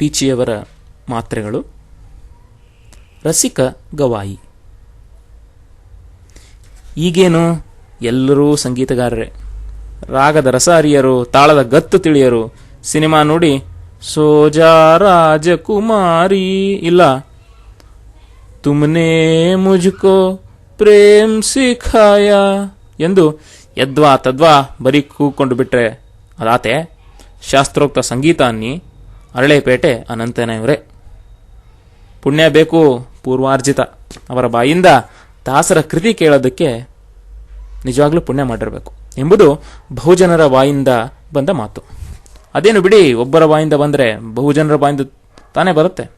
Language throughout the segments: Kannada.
ಪೀಚಿಯವರ ಮಾತ್ರೆಗಳು. ರಸಿಕ ಗವಾಯಿ. ಈಗೇನು? ಎಲ್ಲರೂ ಸಂಗೀತಗಾರರೇ. ರಾಗದ ರಸ ಅರಿಯರು ತಾಳದ ಗತ್ತು ತಿಳಿಯರು, ಸಿನಿಮಾ ನೋಡಿ ಸೋಜಾ ರಾಜಕುಮಾರಿ. ಇಲ್ಲ. ತುಮ್ನೇ ಮುಜುಕೋ ಪ್ರೇಮ್ ಸಿಖಾಯ ಎಂದು ಯದ್ವಾ ತದ್ವಾ ಬರೀ ಕೂಕೊಂಡು ಬಿಟ್ರೆ ಅದಾತೆ. ಶಾಸ್ತ್ರೋಕ್ತ ಸಂಗೀತ ಅನ್ನಿ ಅರಳೆಪೇಟೆ ಅನಂತನೆಯವರೇ ಪುಣ್ಯ ಬೇಕು ಪೂರ್ವಾರ್ಜಿತ. ಅವರ ಬಾಯಿಂದ ದಾಸರ ಕೃತಿ ಕೇಳೋದಕ್ಕೆ ನಿಜವಾಗ್ಲೂ ಪುಣ್ಯ ಮಾಡಿರಬೇಕು ಎಂಬುದು ಬಹುಜನರ ಬಾಯಿಂದ ಬಂದ ಮಾತು. ಅದೇನು ಬಿಡಿ, ಒಬ್ಬರ ಬಾಯಿಂದ ಬಂದರೆ ಬಹುಜನರ ಬಾಯಿಂದ ತಾನೇ ಬರುತ್ತೆ.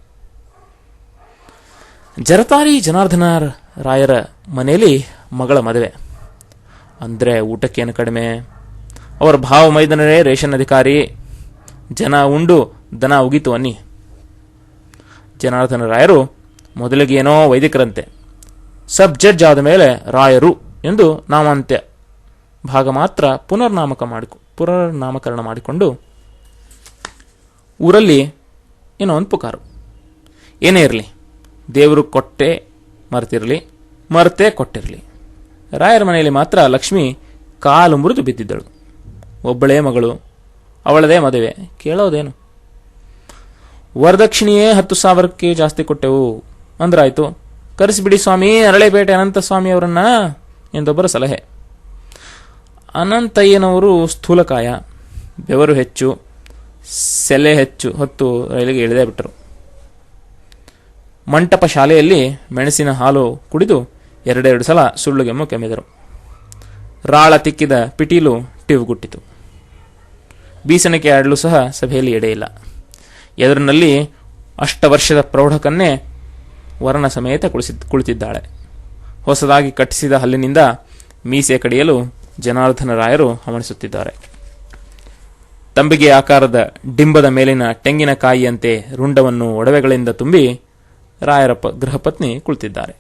ಜರತಾರಿ ಜನಾರ್ದನ ರಾಯರ ಮನೆಯಲ್ಲಿ ಮಗಳ ಮದುವೆ. ಅಂದರೆ ಊಟಕ್ಕೇನು ಕಡಿಮೆ? ಅವರ ಭಾವ ಮೈದನರೇ ರೇಷನ್ ಅಧಿಕಾರಿ. ಜನ ಉಂಡು ದನ ಉಗಿತು ಅನ್ನಿ. ಜನಾರ್ದನ ರಾಯರು ಮೊದಲಿಗೆ ಏನೋ ವೈದಿಕರಂತೆ. ಸಬ್ ಜಡ್ಜ್ ಆದ ಮೇಲೆ ರಾಯರು ಎಂದು ನಾಮಾಂತ್ಯ. ಭಾಗ ಮಾತ್ರ ಪುನರ್ನಾಮಕ ಮಾಡಿಕೊ, ಪುನರ್ನಾಮಕರಣ ಮಾಡಿಕೊಂಡು ಊರಲ್ಲಿ ಏನೋ ಒಂದು ಪುಕಾರು ಏನೇ ಇರಲಿ, ದೇವರು ಕೊಟ್ಟೆ ಮರೆತಿರಲಿ, ಮರೆತೇ ಕೊಟ್ಟಿರಲಿ. ರಾಯರ ಮನೆಯಲ್ಲಿ ಮಾತ್ರ ಲಕ್ಷ್ಮಿ ಕಾಲು ಮುರಿದು ಬಿದ್ದಿದ್ದಳು. ಒಬ್ಬಳೇ ಮಗಳು, ಅವಳದೇ ಮದುವೆ, ಕೇಳೋದೇನು? ವರದಕ್ಷಿಣೆಯೇ ಹತ್ತು ಸಾವಿರಕ್ಕೆ ಜಾಸ್ತಿ ಕೊಟ್ಟೆವು. ಅಂದ್ರಾಯ್ತು, ಕರೆಸಿಬಿಡಿ ಸ್ವಾಮಿ, ಅರಳೆಪೇಟೆ ಅನಂತ ಸ್ವಾಮಿ ಅವರನ್ನ ಎಂದೊಬ್ಬರ ಸಲಹೆ. ಅನಂತಯ್ಯನವರು ಸ್ಥೂಲಕಾಯ, ಬೆವರು ಹೆಚ್ಚು, ಸೆಲೆ ಹೆಚ್ಚು ಹೊತ್ತು ರೈಲಿಗೆ ಇಳಿದೇ ಬಿಟ್ಟರು. ಮಂಟಪ ಶಾಲೆಯಲ್ಲಿ ಮೆಣಸಿನ ಹಾಲು ಕುಡಿದು ಎರಡೆರಡು ಸಲ ಸುಳ್ಳುಗೆಮ್ಮು ಕೆಮ್ಮಿದರು. ರಾಳ ತಿಕ್ಕಿದ ಪಿಟೀಲು ಟಿವುಗುಟ್ಟಿತು ಬೀಸಣಿಕೆ ಆಡಲು ಸಹ ಸಭೆಯಲ್ಲಿ ಎಡೆಯಿಲ್ಲ ಎದುರಿನಲ್ಲಿ ಅಷ್ಟವರ್ಷದ ಪ್ರೌಢಕನ್ನೇ ವರ್ಣ ಸಮೇತ ಕುಳಿಸಿ ಕುಳಿತಿದ್ದಾಳೆ. ಹೊಸದಾಗಿ ಕಟ್ಟಿಸಿದ ಹಲ್ಲಿನಿಂದ ಮೀಸೆ ಕಡಿಯಲು ಜನಾರ್ದನ ರಾಯರು ಹವಣಿಸುತ್ತಿದ್ದಾರೆ. ತಂಬಿಗೆ ಆಕಾರದ ಡಿಂಬದ ಮೇಲಿನ ತೆಂಗಿನಕಾಯಿಯಂತೆ ರುಂಡವನ್ನು ಒಡವೆಗಳಿಂದ ತುಂಬಿ ರಾಯರ ಪ, ಗೃಹಪತ್ನಿ ಕುಳಿತಿದ್ದಾರೆ.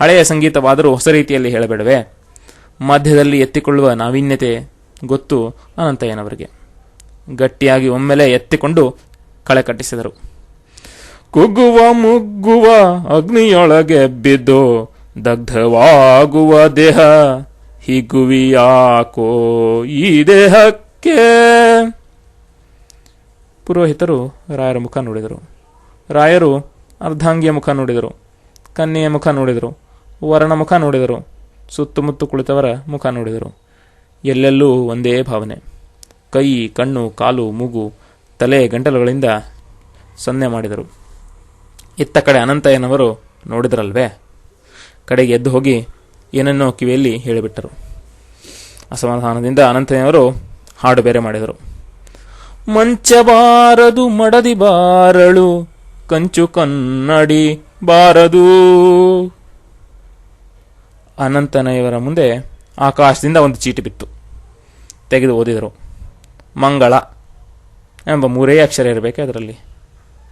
ಹಳೆಯ ಸಂಗೀತವಾದರೂ ಹೊಸ ರೀತಿಯಲ್ಲಿ ಹೇಳಬೇಡವೆ. ಮಧ್ಯದಲ್ಲಿ ಎತ್ತಿಕೊಳ್ಳುವ ನಾವೀನ್ಯತೆ ಗೊತ್ತು ಅನಂತಯ್ಯನವರಿಗೆ. ಗಟ್ಟಿಯಾಗಿ ಒಮ್ಮೆಲೆ ಎತ್ತಿಕೊಂಡು ಕಳೆ ಕಟ್ಟಿಸಿದರು. ಕುಗ್ಗುವ, ಮುಗ್ಗುವ, ಅಗ್ನಿಯೊಳಗೆ ಬಿದ್ದು ದಗ್ಧವಾಗುವ ದೇಹ ಹಿಗುವಿಯಾಕೋ ಈ ದೇಹಕ್ಕೆ. ಪುರೋಹಿತರು ರಾಯರ ಮುಖ ನೋಡಿದರು. ರಾಯರು ಅರ್ಧಾಂಗಿಯ ಮುಖ ನೋಡಿದರು. ಕನ್ಯೆಯ ಮುಖ ನೋಡಿದರು. ವರನ ಮುಖ ನೋಡಿದರು. ಸುತ್ತಮುತ್ತ ಕುಳಿತವರ ಮುಖ ನೋಡಿದರು. ಎಲ್ಲೆಲ್ಲೂ ಒಂದೇ ಭಾವನೆ. ಕೈ, ಕಣ್ಣು, ಕಾಲು, ಮೂಗು ತಲೆ ಗಂಟಲುಗಳಿಂದ ಸನ್ನೆ ಮಾಡಿದರು. ಇತ್ತ ಕಡೆ ಅನಂತಯ್ಯನವರು ನೋಡಿದ್ರಲ್ವೇ? ಕಡೆಗೆ ಎದ್ದು ಹೋಗಿ ಏನನ್ನೋ ಕಿವಿಯಲ್ಲಿ ಹೇಳಿಬಿಟ್ಟರು. ಅಸಮಾಧಾನದಿಂದ ಅನಂತಯ್ಯನವರು ಹಾಡು ಬೇರೆ ಮಾಡಿದರು. ಮಂಚಬಾರದು ಮಡದಿ ಬಾರಳು, ಕಂಚು ಕನ್ನಡಿ ಬಾರದು. ಅನಂತನಯವರ ಮುಂದೆ ಆಕಾಶದಿಂದ ಒಂದು ಚೀಟಿ ಬಿತ್ತು. ತೆಗೆದು ಓದಿದರು. ಮಂಗಳ. ಎಂಬ ಮೂರೇ ಅಕ್ಷರ ಇರಬೇಕು ಅದರಲ್ಲಿ.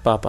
ಪಾಪ.